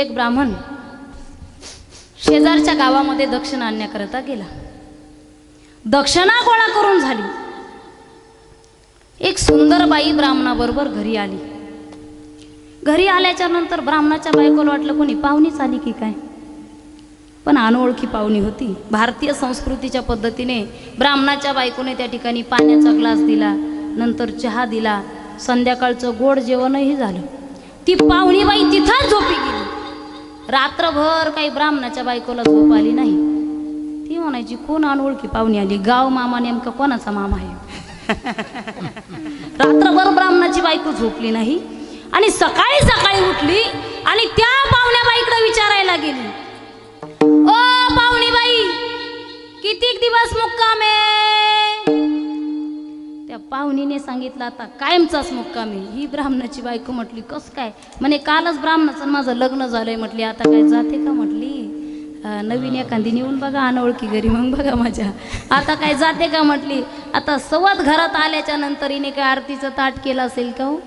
एक ब्राह्मण शेजारच्या गावामध्ये दक्षिणा आणण्याकरता गेला. दक्षिणा गोळा करून झाली. एक सुंदर बाई ब्राह्मणाबरोबर घरी आली. घरी आल्याच्यानंतर ब्राह्मणाच्या बायकोला वाटलं कोणी पाहुणीच आली की काय? पण अनोळखी पाहुणी होती. भारतीय संस्कृतीच्या पद्धतीने ब्राह्मणाच्या बायकोने त्या ठिकाणी पाण्याचा ग्लास दिला नंतर चहा दिला. संध्याकाळचं गोड जेवणही झालं. ती पाहुणी बाई तिथंच झोपी रात्रभर काही ब्राह्मणाच्या बायकोला झोप आली नाही. ती म्हणायची कोण अनोळखी पाहुणी आली? गाव मामा नेमका कोणाचा मामा आहे? रात्रभर ब्राह्मणाची बायको झोपली नाही. आणि सकाळी सकाळी सांगितलं आता कायमचाच मुक्काम आहे. ही ब्राह्मणाची बायको म्हटली कसं काय? म्हणे कालच ब्राह्मणाचं आणि माझं लग्न झालंय. म्हटली आता काय जाते का? म्हटली नवीन एखादी नेऊन बघा अनोळखी घरी मग बघा माझ्या. आता काय जाते का? म्हटली आता सवत घरात आल्याच्यानंतर हिने काय आरतीचं ताट केलं असेल का हो?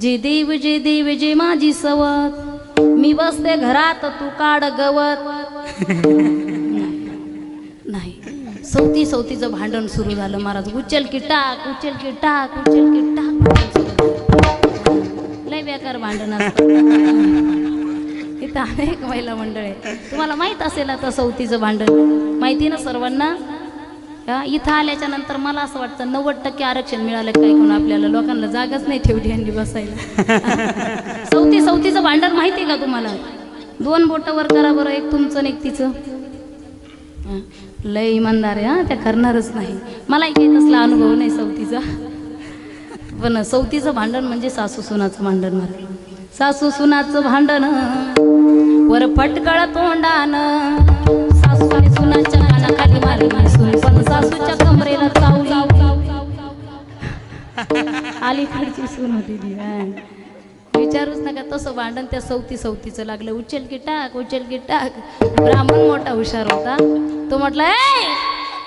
जे देव जे देव जे माझी सवत मी बसते घरात तू काढ गवत. सवती सवतीचं भांडण सुरू झालं. महाराज उचल की टाक उचल की टाक उचल की टाक लय बेकार भांडण इथं अनेक महिला मंडळ. आहे तुम्हाला माहीत असेल आता सवतीचं भांडण. माहिती ना सर्वांना? इथं आल्याच्यानंतर मला असं वाटतं नव्वद टक्के आरक्षण मिळालं काय कोण आपल्याला? लोकांना जागाच नाही ठेवली यांनी बसायला. सवती सवतीचं भांडण माहिती आहे का तुम्हाला? दोन बोटावर करा बरं एक तुमचं एक तिचं. लय इमानदार आहे हा. त्या करणारच नाही. मलाही काही तसला अनुभव नाही सवतीचा. पण सवतीचं भांडण म्हणजे सासू सुनाचं भांडण मला सासू सुनाचं भांडण वर फटकळ तोंडान. सासू आणि सुनाच्या कानाखाली मारली सून पण सासूच्या कमरेला चावली. अलीकडची सून होती. विचारूच नका तसं भांडण त्या सवती सवतीचं लागलं. उचल की टाक उचल की टाक. ब्राह्मण मोठा हुशार होता. तो म्हटला ए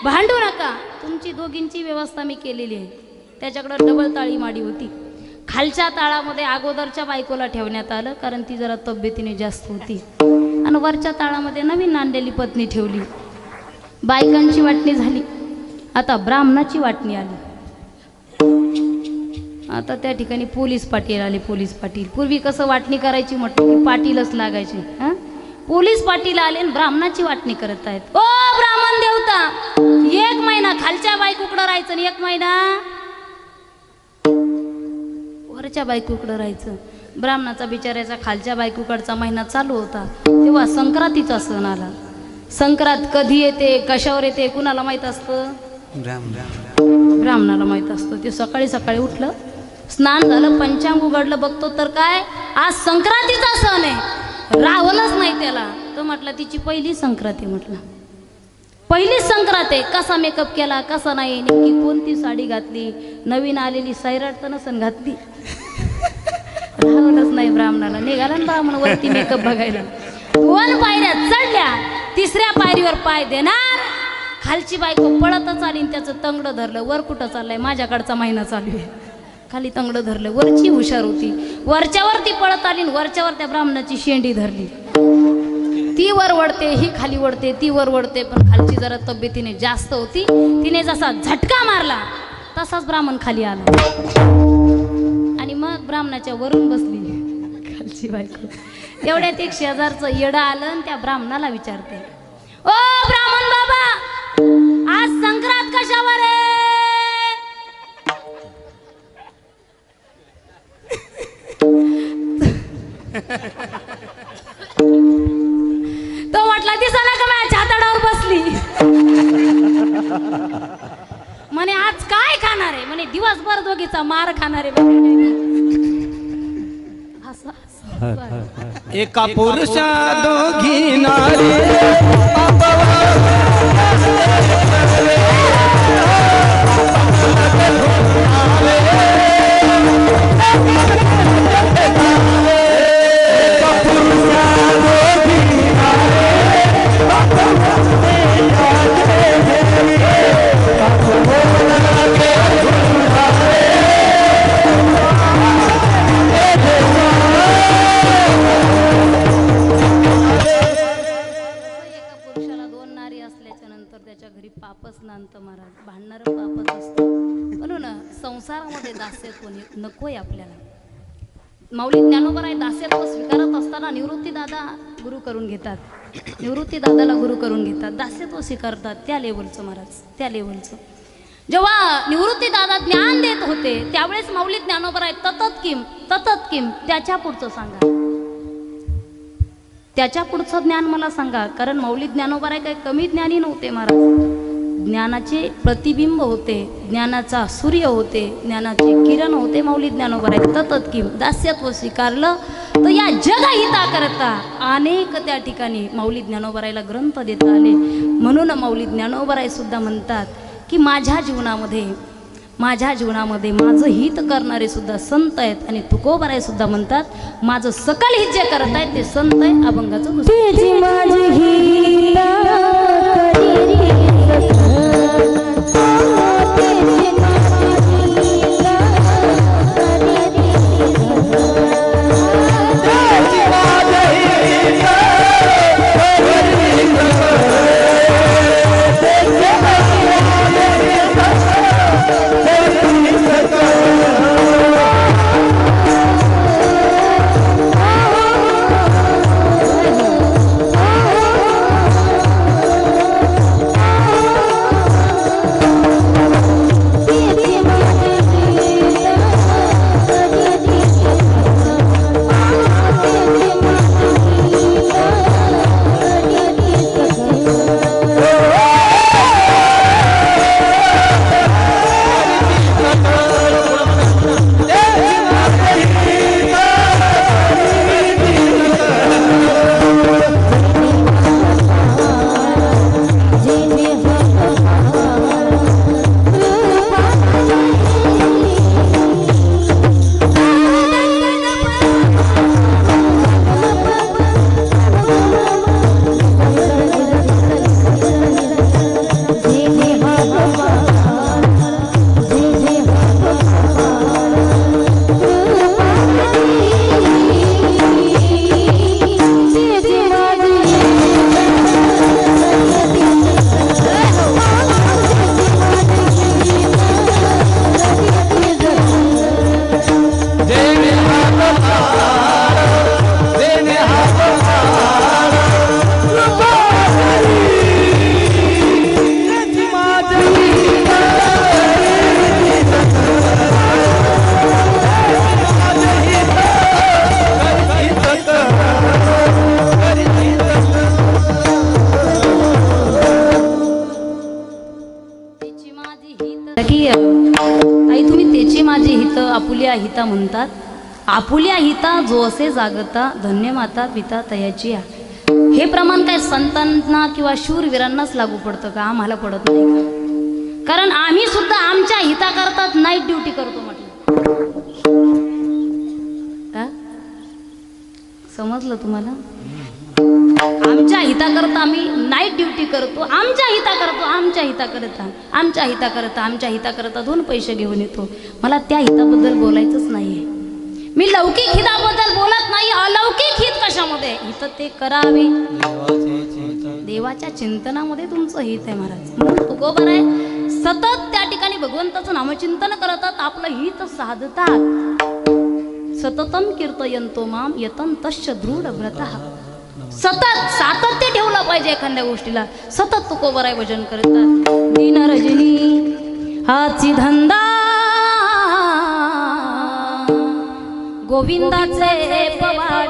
भांडू नका. तुमची दोघींची व्यवस्था मी केलेली आहे. त्याच्याकडं डबल ताळी माडी होती. खालच्या ताळामध्ये अगोदरच्या बायकोला ठेवण्यात आलं कारण ती जरा तब्येतीने जास्त होती. आणि वरच्या ताळामध्ये नवीन नांदलेली पत्नी ठेवली. बायकांची वाटणी झाली. आता ब्राह्मणाची वाटणी आली. आता त्या ठिकाणी पोलीस पाटील आले पोलीस पाटील. पूर्वी कसं वाटणी करायची म्हटलं की पाटीलच लागायचे हां? पोलीस पाटील आले आणि ब्राह्मणाची वाटणी करत आहेत. ओ ब्राह्मण देवता एक महिना खालच्या बायकोकडं राहायचं आणि एक महिना वरच्या बायकोकडं राहायचं. ब्राह्मणाचा बिचारायचा खालच्या बायकोकडचा महिना चालू होता. तेव्हा संक्रांतीचा सण आला. संक्रांत कधी येते कशावर येते कुणाला माहीत असतं? ब्राह्मणाला माहीत असतं. ते सकाळी सकाळी उठलं स्नान झालं पंचांग उघडलं बघतो तर काय? आज संक्रांतीचा सण आहे. रावणच नाही त्याला. तो म्हटला तिची पहिली संक्रांती म्हटलं. पहिलीच संक्रांत आहे. कसा मेकअप केला कसा नाही नेमकी कोणती साडी घातली? नवीन आलेली सैराट तर नसन घातली. रावणच नाही ब्राह्मणाला. निघाला ना ब्राह्मण वरती मेकअप बघायला. दोन पायऱ्या चढल्या. तिसऱ्या पायरीवर पाय देणार. खालची बायको पळतच आली त्याचं तंगडं धरलं. वर कुठं चाललंय? माझ्याकडचा महिना चालू आहे. खाली तंगडं धरलं. वरची हुशार होती. वरच्यावर ती पळत आली वरच्यावर त्या ब्राह्मणाची शेंडी धरली. ती वर वडते ही खाली वडते ती वर वडते पण खालची जरा तब्येतीने जास्त होती. तिने जसा झटका मारला तसाच ब्राह्मण खाली आला. आणि मग ब्राह्मणाच्या वरून बसली. खालची बायको. तेवढ्यात एक शेजारचं येडं आलं आणि त्या ब्राह्मणाला विचारते. ओ ब्राह्मण बाबा आज संक्रांत कशावर दोघीचा मार खाणार. एका पुरुषा दोघी नारी. भांडणार पापच असतं म्हणून संसारामध्ये दास्यत्व नकोय आपल्याला. माऊली ज्ञानोबर आहे दास्यत्व स्वीकारत असताना निवृत्ती दादा गुरु करून घेतात. निवृत्ती दादाला गुरु करून घेतात. दास्यत्व स्वीकारतात त्या लेवलचं महाराज त्या लेवलचं जेव्हा निवृत्ती दादा ज्ञान देत होते त्यावेळेस माऊली ज्ञानोबर आहे ततत किम ततत किम त्याच्या पुढचं सांगा. त्याच्या पुढचं ज्ञान मला सांगा कारण माऊली ज्ञानोबा आहे काही कमी ज्ञानी नव्हते महाराज. ज्ञानाचे प्रतिबिंब होते ज्ञानाचा सूर्य होते ज्ञानाचे किरण होते माऊली ज्ञानोबा आहे ततत किम दास्यत्व स्वीकारलं. तर या जगहिता करता अनेक त्या ठिकाणी माऊली ज्ञानोबरायला ग्रंथ देता आले. म्हणून माऊली ज्ञानोबराय सुद्धा म्हणतात की माझ्या जीवनामध्ये माझ्या जीवनामध्ये माझं हित करणारे सुद्धा संत आहेत आणि तुकोबराय सुद्धा म्हणतात माझं सकल हित जे करत आहेत ते संत आहे अभंगाचं हित आपुल्या हिता म्हणतात आपुल्या हिता जो असे जागता धन्य माता पिता तयाची हे प्रमाण काय संतांना किंवा शूरवीरांनाच लागू पडतं का? आम्हाला पडत नाही का? कारण आम्ही सुद्धा आमच्या हिता करतात नाईट ड्युटी करतो म्हटलं. का समजलं तुम्हाला? आमच्या हिताकरता आम्ही नाईट ड्युटी करतो. आमच्या हिता करतो आमच्या हिता करता आमच्या हिता करता आमच्या हिता करता दोन पैसे घेऊन येतो. मला त्या हिताबद्दल बोलायचंच नाहीये. मी लौकिक हिताबद्दल बोलत नाही अलौकिक हित कशामध्ये? हित ते करावे. देवाच्या चिंतनामध्ये तुमचं हित आहे महाराज. म्हणून तुकोबर आहे सतत त्या ठिकाणी भगवंताचं नामचिंतन करतात आपलं हित साधतात. सततम कीर्तयंतो माम यतन तश्च दृढ व्रत सतत सातत्य ठेवलं पाहिजे एखाद्या गोष्टीला. सतत तुकोबराय भजन करतात दिन रजनी हाची धंदा. गोविंदाचे पवार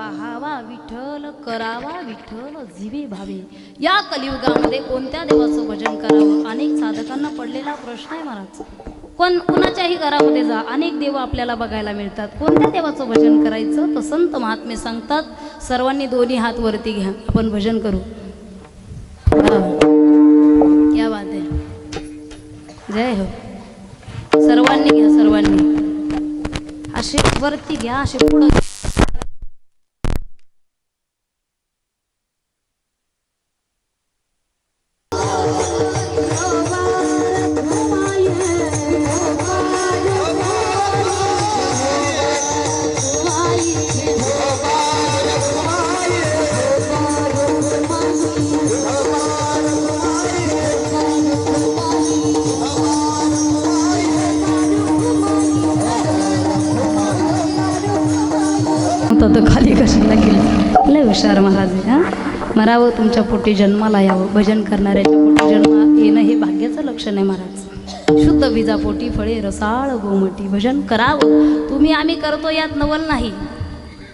पाहावा विठ्ठल करावा विठ्ठल जीवे भावे. या कलियुगामध्ये कोणत्या देवाचं भजन करावं? अनेक साधकांना पडलेला प्रश्न आहे महाराज. कोण कुणाच्याही घरामध्ये जा अनेक देव आपल्याला बघायला मिळतात. कोणत्या देवाचं भजन करायचं? तर संत महात्मे सांगतात सर्वांनी दोन्ही हात वरती घ्या. आपण भजन करू. हा. बात आहे. जय हो. सर्वांनी घ्या सर्वांनी. असे वरती घ्या असे पुढं मरावं तुमच्या पोटी जन्माला यावं भजन करणाऱ्याच्या पोटी जन्मा येणं हे भाग्याचं लक्षण आहे महाराज. शुद्ध विजापोटी फळे रसाळ गोमटी भजन करावं. तुम्ही आम्ही करतो यात नवल नाही.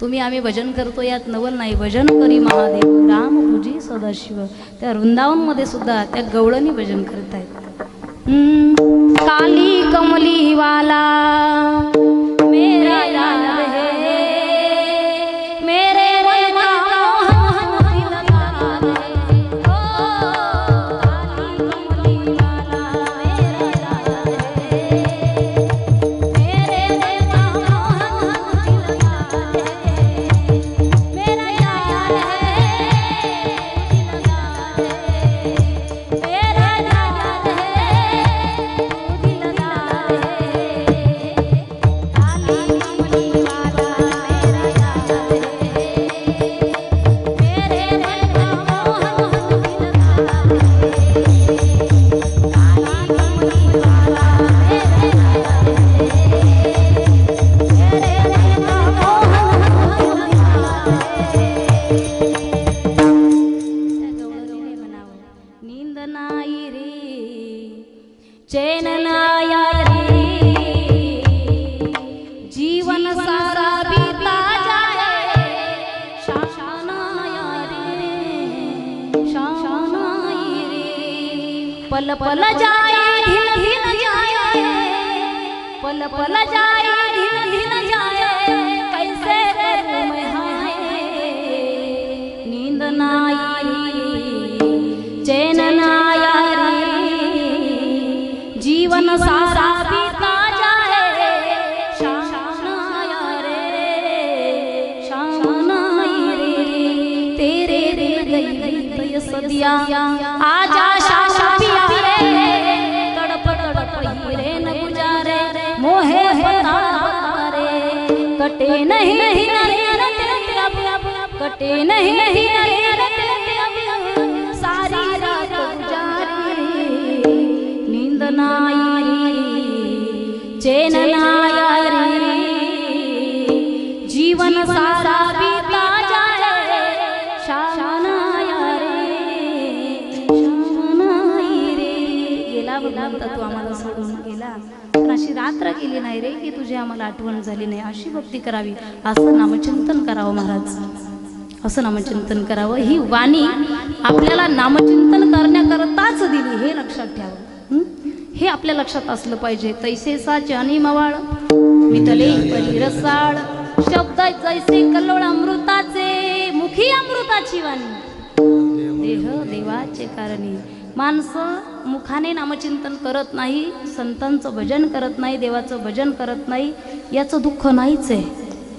तुम्ही आम्ही भजन करतो यात नवल नाही. भजन करी महादेव राम तुझी सदाशिव. त्या वृंदावनमध्ये सुद्धा त्या गवळणी भजन करत आहेत काली कमली पल पल जाए ढिल ढिल जाए, कैसे नींद नाई चैन रे। जीवन सारा बीता जाए शानाया रे। रे। तेरे गई गई सदिया। कटे नहीं नहीं कटे नहीं आम्हाला आठवण झाली नाही. अशी भक्ती करावी असं नामचिंतन करावं महाराज. असं नामचिंतन करावं. ही वाणी आपल्याला नामचिंतन करण्याकरताच दिली. हे लक्षात ठेवावं हे? आपल्या लक्षात असलं पाहिजे. तैसे साचे आणि मवाळ मितले रसाळ शब्द जैसे कल्लोळ अमृताचे मुखी अमृताची वाणी. देह देवाचे कारणी. माणसं मुखाने नामचिंतन करत नाही संतांचं भजन करत नाही देवाचं भजन करत नाही याचं दुःख नाहीच आहे.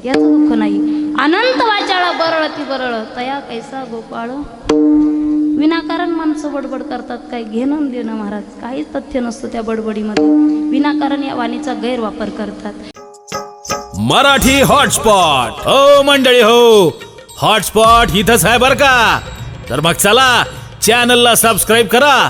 याचं दुःख नाही. अनंत वाचाळ बरळ ती बरळ. तया कैसा गोपाळ? विनाकारण माणसं बडबड करतात. काय घेणं देणं महाराज? काहीच तथ्य नसतं त्या बडबडीमध्ये. विनाकारण या वाणीचा गैरवापर करतात. मराठी हॉटस्पॉट. हो मंडळी हो. हॉटस्पॉट इथंच आहे बर का? तर मग चला चॅनलला सबस्क्राईब करा.